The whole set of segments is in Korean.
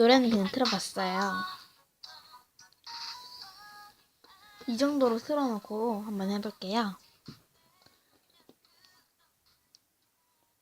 네, 노래는 그냥 틀어봤어요. 이 정도로 틀어놓고 한번 해볼게요.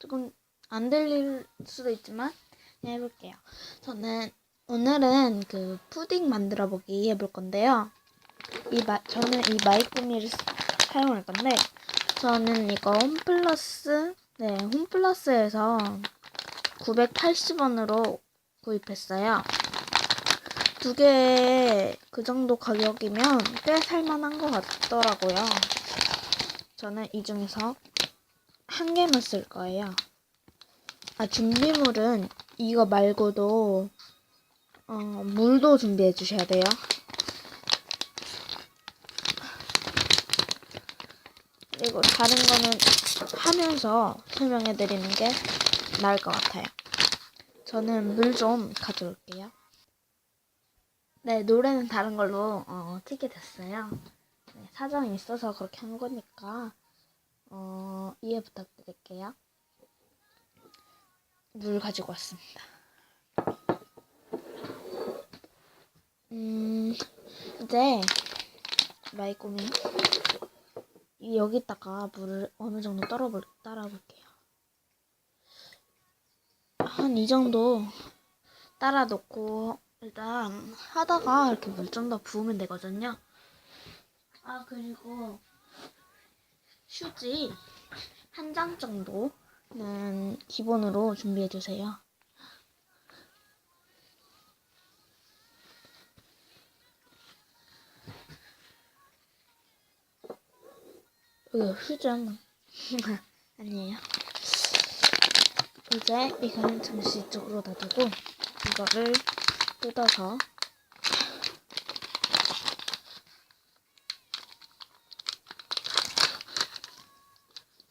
조금 안 들릴 수도 있지만 해볼게요. 저는 오늘은 그 푸딩 만들어 보기 해볼 건데요. 이 마, 저는 이 마이꾸미를 스- 사용할 건데 저는 이거 홈플러스 네 홈플러스에서 980원으로 구입했어요. 두 개에 그 정도 가격이면 꽤 살만한 것 같더라고요. 저는 이 중에서 한 개만 쓸 거예요. 아, 준비물은 이거 말고도 어, 물도 준비해 주셔야 돼요. 그리고 다른 거는 하면서 설명해 드리는 게 나을 것 같아요. 저는 물 좀 가져올게요. 네, 노래는 다른 걸로 어, 트게 됐어요. 네, 사정이 있어서 그렇게 한 거니까 어, 이해 부탁드릴게요. 물 가지고 왔습니다. 음, 이제 마이꼬미 이- 여기다가 물을 어느 정도 떨어볼, 따라볼게요. 한 이 정도 따라 놓고 일단 하다가 이렇게 물 좀 더 부으면 되거든요. 아 그리고 휴지 한 장 정도는 기본으로 준비해 주세요. 어, 휴지 하나 아니에요. 이제 이거는 잠시 이쪽으로 놔두고 이거를 뜯어서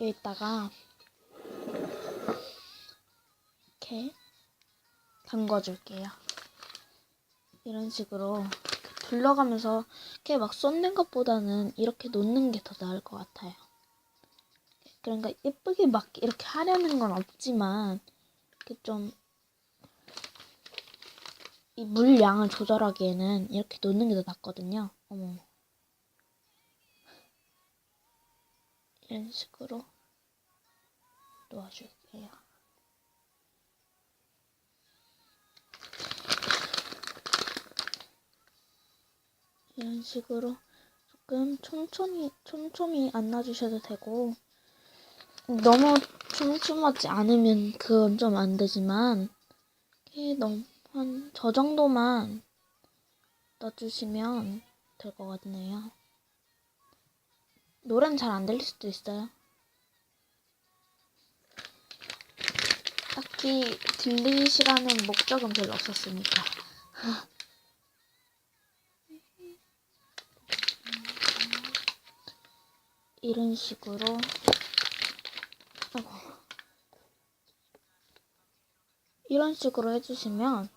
여기다가 이렇게 담궈줄게요. 이런 식으로 둘러가면서 이렇게 막 쏟는 것보다는 이렇게 놓는 게 더 나을 것 같아요. 그러니까 예쁘게 막 이렇게 하려는 건 없지만 이렇게 좀 이 물 양을 조절하기에는 이렇게 놓는 게 더 낫거든요. 어머. 이런 식으로 놓아줄게요. 이런 식으로 조금 촘촘히 촘촘히 안 놔주셔도 되고 너무 촘촘하지 않으면 그건 좀 안 되지만 너무 한 저 정도만 넣어주시면 될 것 같네요. 노래는 잘 안 들릴 수도 있어요. 딱히 들리시라는 목적은 별로 없었으니까. 이런 식으로 아이고. 이런 식으로 해주시면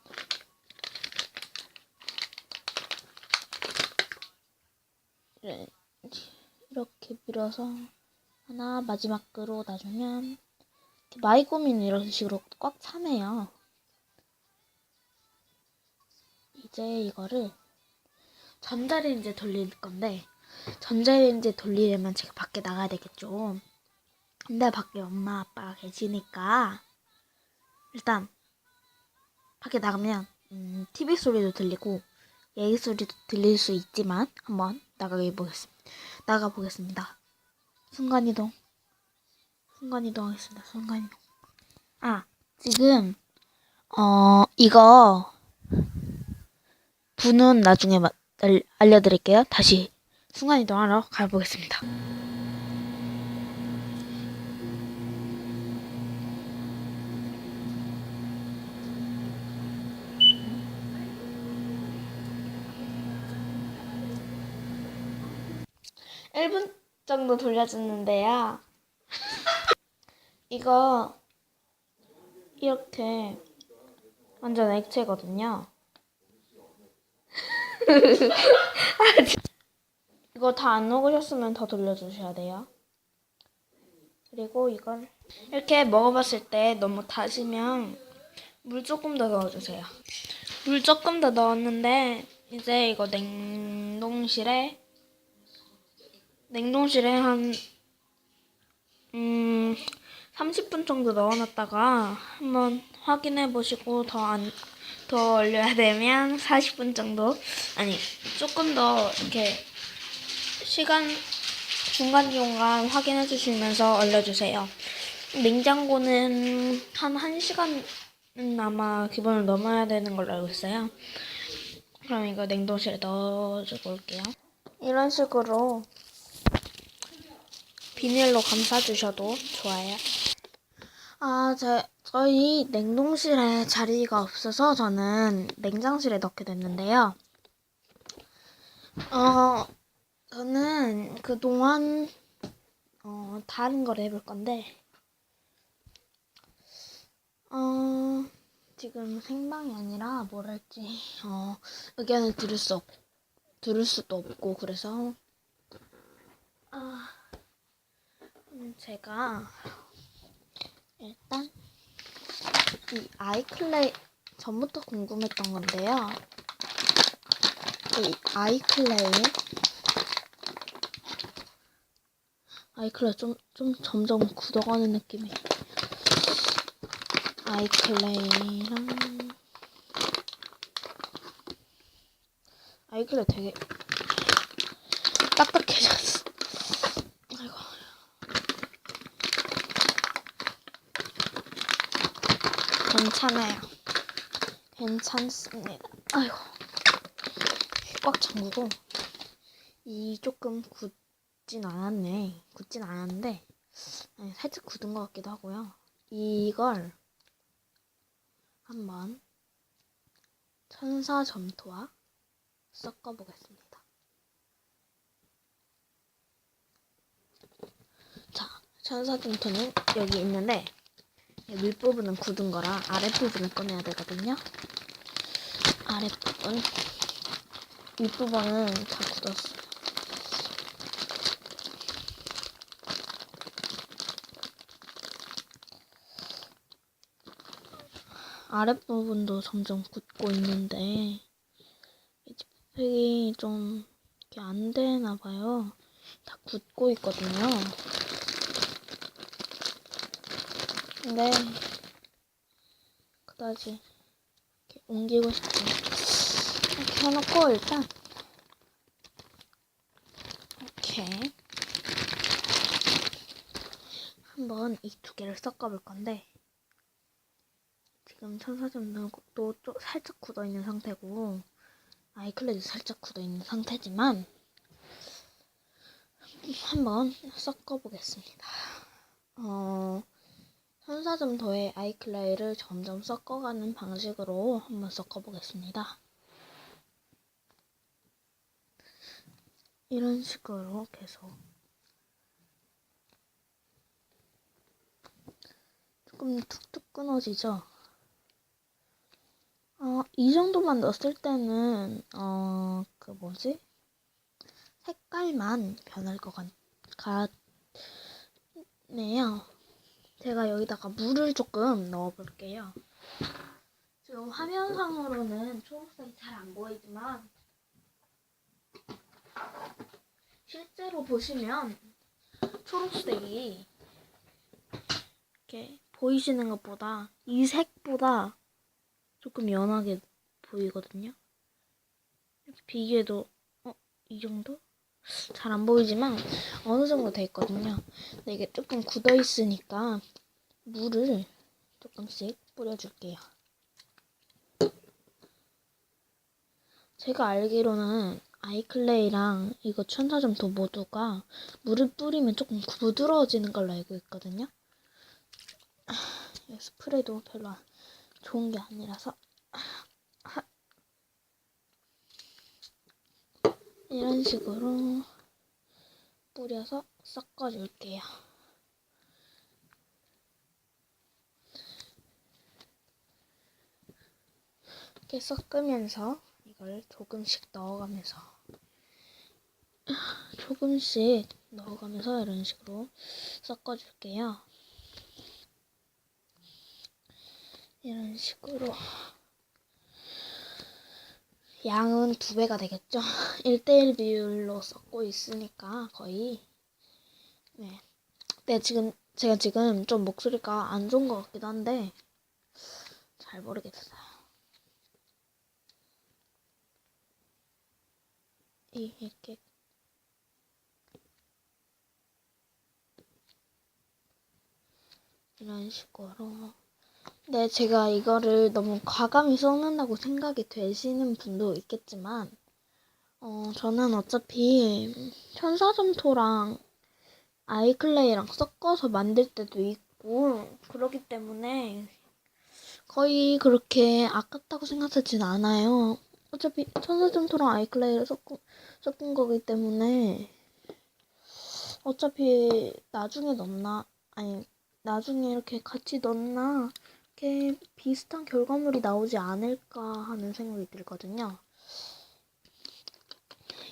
네, 이렇게 밀어서 하나 마지막 그로 놔주면 마이고미는 이런 식으로 꽉 차네요. 이제 이거를 전자레인지에 돌릴 건데 전자레인지에 돌리려면 제가 밖에 나가야 되겠죠. 근데 밖에 엄마 아빠가 계시니까 일단 밖에 나가면 음, TV 소리도 들리고 얘기 소리도 들릴 수 있지만 한번 나가게 보겠습니다. 나가 보겠습니다. 순간 이동. 순간 이동하겠습니다. 순간 이동. 아 지금 어 이거 분은 나중에 마, 알, 알려드릴게요. 다시 순간 이동하러 가보겠습니다. 일분 정도 돌려줬는데요. 이거 이렇게 완전 액체거든요. 이거 다 안 녹으셨으면 더 돌려주셔야 돼요. 그리고 이걸 이렇게 먹어봤을 때 너무 다시면 물 조금 더 넣어주세요. 물 조금 더 넣었는데 이제 이거 냉동실에 냉동실에 한 음, 30분 정도 넣어놨다가 한번 확인해 보시고 더 안, 더 얼려야 되면 40분 정도 아니 조금 더 이렇게 시간 중간중간 확인해 주시면서 얼려주세요. 냉장고는 한 1시간은 아마 기본을 넘어야 되는 걸로 알고 있어요. 그럼 이거 냉동실에 넣어주고 올게요. 이런 식으로 비닐로 감싸주셔도 좋아요. 아, 제, 저희 냉동실에 자리가 없어서 저는 냉장실에 넣게 됐는데요. 어, 저는 그동안, 어, 다른 걸 해볼 건데, 어, 지금 생방이 아니라 뭐랄지, 어, 의견을 들을 수 없, 들을 수도 없고, 그래서, 아, 음, 제가, 일단 이 아이클레이 전부터 궁금했던 건데요. 이 아이클레이. 아이클레이 좀, 좀 점점 굳어가는 느낌이. 아이클레이랑 아이클레이 되게 딱딱해졌어. 아이고. 괜찮아요. 괜찮습니다. 아이고. 꽉 잠그고. 이 조금 굳진 않았네. 굳진 않았는데, 아니, 살짝 굳은 것 같기도 하고요. 이걸 한번 천사 점토와 섞어보겠습니다. 자, 천사 점토는 여기 있는데, 윗부분은 굳은 거라 아랫부분을 꺼내야 되거든요. 아랫부분. 윗부분은 다 굳었어요. 아랫부분도 점점 굳고 있는데, 이 지퍼팩이 좀 이렇게 안 되나 봐요. 다 굳고 있거든요. 근데 그다지 이렇게 옮기고 싶어. 이렇게 해놓고 일단 이렇게 한번 이 두 개를 섞어볼 건데 지금 천사점도 좀 살짝 굳어 있는 상태고 아이클레도 살짝 굳어 있는 상태지만 한번 섞어보겠습니다. 어. 천사점도의 아이클레이를 점점 섞어가는 방식으로 한번 섞어보겠습니다. 이런 식으로 계속 조금 툭툭 끊어지죠? 어, 이 정도만 넣었을 때는 어, 그 뭐지? 색깔만 변할 것 같, 같네요. 제가 여기다가 물을 조금 넣어 볼게요. 지금 화면상으로는 초록색이 잘 안 보이지만 실제로 보시면 초록색이 이렇게 보이시는 것보다 이 색보다 조금 연하게 보이거든요. 이렇게 비교해도 어, 이 정도? 잘 안 보이지만 어느 정도 돼 있거든요. 근데 이게 조금 굳어 있으니까 물을 조금씩 뿌려줄게요. 제가 알기로는 아이클레이랑 이거 천사점도 모두가 물을 뿌리면 조금 부드러워지는 걸로 알고 있거든요. 이 스프레이도 별로 좋은 게 아니라서 이런 식으로 뿌려서 섞어줄게요. 이렇게 섞으면서 이걸 조금씩 넣어가면서 조금씩 넣어가면서 이런 식으로 섞어줄게요. 이런 식으로 양은 두 배가 되겠죠. 1대1 비율로 섞고 있으니까 거의 네. 네, 지금 제가 지금 좀 목소리가 안 좋은 것 같기도 한데 잘 모르겠어요. 이 이렇게 이런 식으로 네, 제가 이거를 너무 과감히 섞는다고 생각이 되시는 분도 있겠지만 어, 저는 어차피 천사점토랑 아이클레이랑 섞어서 만들 때도 있고 그러기 때문에 거의 그렇게 아깝다고 생각하진 않아요. 어차피 천사점토랑 아이클레이를 섞은, 섞은 거기 때문에 어차피 나중에 넣나 아니 나중에 이렇게 같이 넣나 이렇게 비슷한 결과물이 나오지 않을까 하는 생각이 들거든요.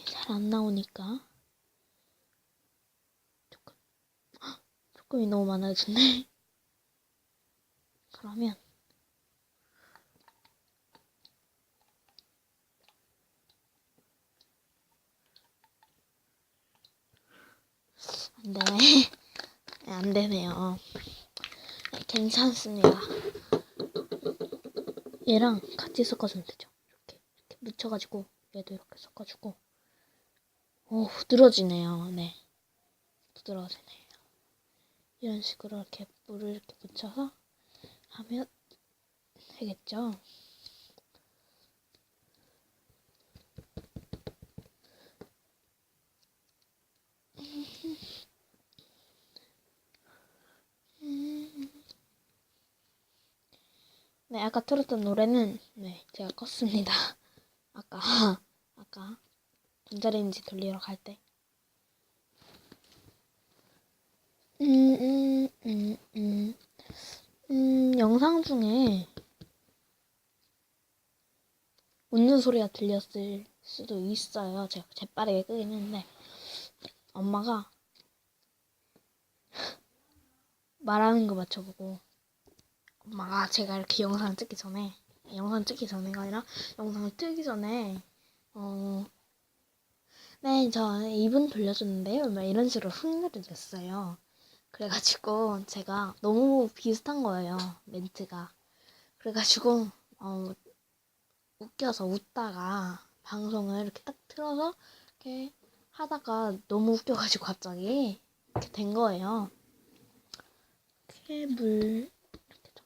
잘 안 나오니까 조금 헉, 조금이 너무 많아졌네. 그러면 안 되네. 네, 안 되네요. 네, 괜찮습니다. 얘랑 같이 섞어주면 되죠. 이렇게, 이렇게 묻혀가지고 얘도 이렇게 섞어주고 오 부드러지네요. 네, 부드러지네요. 이런 식으로 이렇게 물을 이렇게 묻혀서 하면 되겠죠. 네, 아까 틀었던 노래는 네, 제가 껐습니다. 아까 아까 전자레인지 돌리러 갈 때. 음, 음, 음, 음. 음, 영상 중에 웃는 소리가 들렸을 수도 있어요. 제가 재빠르게 끄긴 했는데 엄마가 말하는 거 맞춰보고 엄마가 제가 이렇게 영상 찍기 전에 영상 찍기 전에가 아니라 영상을 틀기 전에 어 네, 저 2분 돌려줬는데요. 막 이런 식으로 흥미를 냈어요. 그래가지고 제가 너무 비슷한 거예요. 멘트가. 그래가지고 어, 웃겨서 웃다가 방송을 이렇게 딱 틀어서 이렇게 하다가 너무 웃겨가지고 갑자기 이렇게 된 거예요. 이렇게 물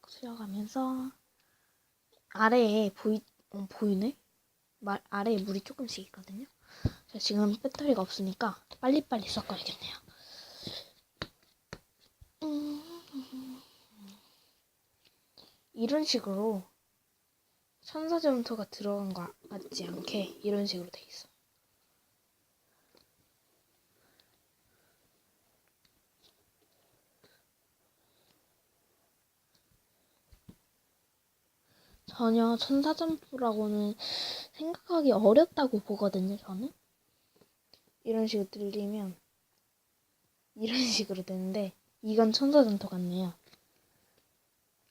수여가면서 아래에 보이 어, 보이네? 말, 아래에 물이 조금씩 있거든요. 지금 배터리가 없으니까 빨리빨리 섞어야겠네요. 음, 이런 식으로 천사점토가 들어간 거 같지 않게 이런 식으로 돼 있어. 전혀 천사점토라고는 생각하기 어렵다고 보거든요, 저는. 이런 식으로 들리면 이런 식으로 되는데 이건 천사점토 같네요.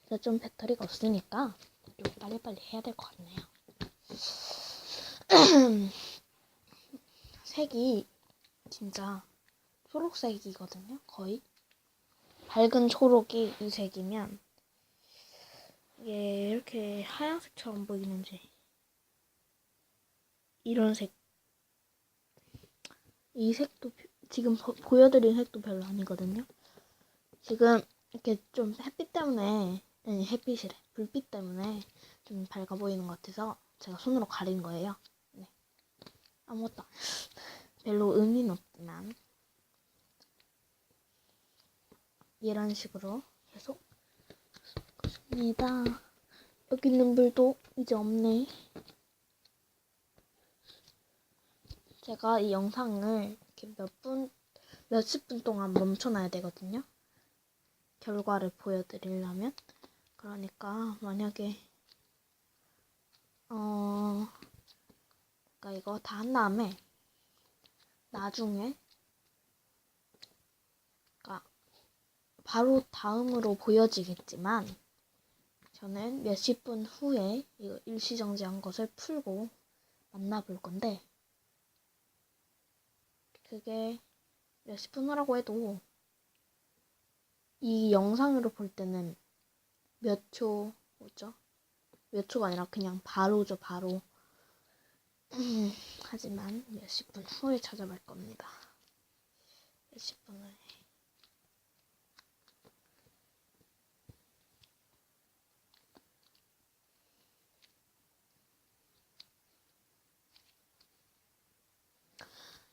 근데 좀 배터리가 없으니까 좀 빨리빨리 해야 될 것 같네요. 색이 진짜 초록색이거든요. 거의 밝은 초록이 이 색이면 이게 이렇게 하얀색처럼 보이는지 이런 색. 이 색도 지금 보, 보여드린 색도 별로 아니거든요. 지금 이렇게 좀 햇빛 때문에 아니 햇빛이래 불빛 때문에 좀 밝아 보이는 것 같아서 제가 손으로 가린 거예요. 네. 아무것도 안 별로 의미는 없지만 이런 식으로 계속 니다 여기 있는 물도 이제 없네. 제가 이 영상을 이렇게 몇 분, 몇십 분 동안 멈춰놔야 되거든요. 결과를 보여드리려면. 그러니까 만약에 어 그러니까 이거 다 한 다음에 나중에 그러니까 바로 다음으로 보여지겠지만 저는 몇십 분 후에 이거 일시정지한 것을 풀고 만나볼 건데 그게 몇십 분 후라고 해도 이 영상으로 볼 때는 몇 초, 뭐죠? 몇 초가 아니라 그냥 바로죠, 바로. 음, 하지만 몇십 분 후에 찾아볼 겁니다. 몇십 분후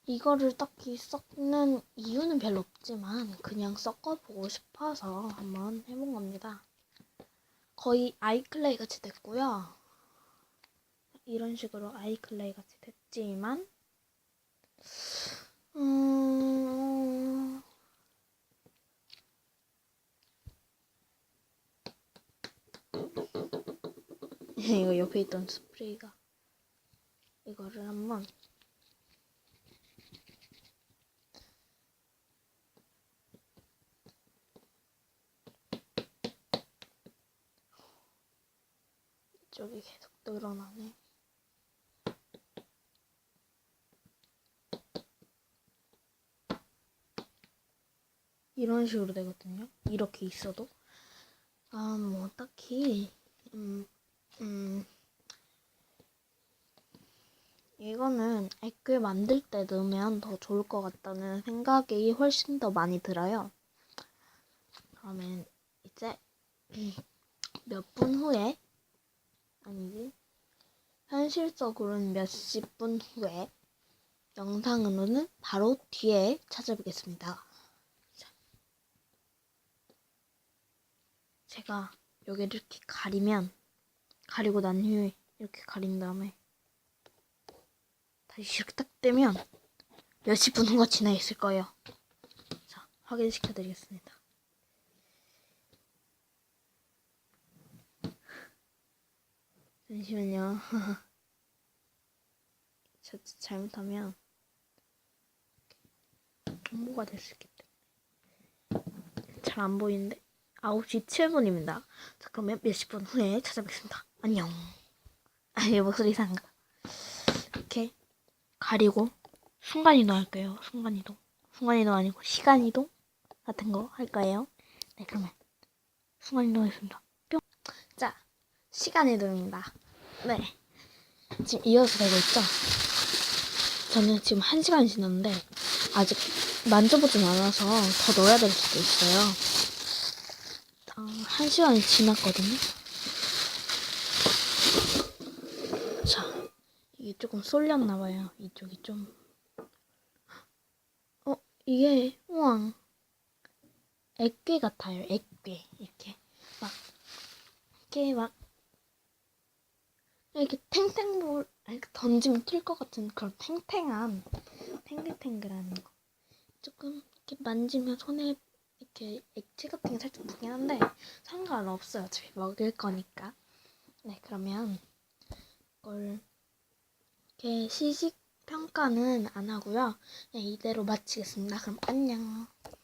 이거를 딱히 섞는 이유는 별로 없지만 그냥 섞어보고 싶어서 한번 해본 겁니다. 거의 아이클레이 같이 됐고요. 이런 식으로 아이클레이 같이 됐지만 음... 이거 옆에 있던 스프레이가 이거를 한번 이쪽이 계속 늘어나네. 이런 식으로 되거든요. 이렇게 있어도. 아, 뭐, 딱히, 음, 음, 이거는 액글 만들 때 넣으면 더 좋을 것 같다는 생각이 훨씬 더 많이 들어요. 그러면 이제 몇 분 후에 아니지. 현실적으로는 몇십 분 후에 영상으로는 바로 뒤에 찾아뵙겠습니다. 자. 제가 여기를 이렇게 가리면 가리고 난 후에 이렇게 가린 다음에 다시 이렇게 딱 떼면 몇십 분 후가 지나 있을 거예요. 자, 확인시켜 드리겠습니다. 잠시만요. 자, 잘못하면 홍보가 될 수 있기 때문에 잘 안 보이는데 9시 7분입니다. 자, 그러면 몇십 분 후에 찾아뵙겠습니다. 안녕. 아니 목소리 이상한가? 이렇게 가리고 순간이동 할게요. 순간이동. 순간이동 아니고 시간이동 같은 거 할 거예요. 네, 그러면 순간이동 하겠습니다. 뿅. 자, 시간이동입니다. 네. 지금 이어서 되고 있죠? 저는 지금 한 시간이 지났는데 아직 만져보진 않아서 더 넣어야 될 수도 있어요. 어, 한 시간이 지났거든요. 자, 이게 조금 쏠렸나 봐요. 이쪽이 좀. 어, 이게 우왕 액괴 같아요. 액괴 이렇게 막 이렇게 막 이렇게 탱탱볼 이렇게 던지면 튈 것 같은 그런 탱탱한 탱글탱글한 거. 조금 이렇게 만지면 손에 이렇게 액체 같은 게 살짝 붙긴 한데 상관없어요. 어차피 먹을 거니까. 네, 그러면 이걸 이렇게 시식 평가는 안 하고요. 그냥 이대로 마치겠습니다. 그럼 안녕.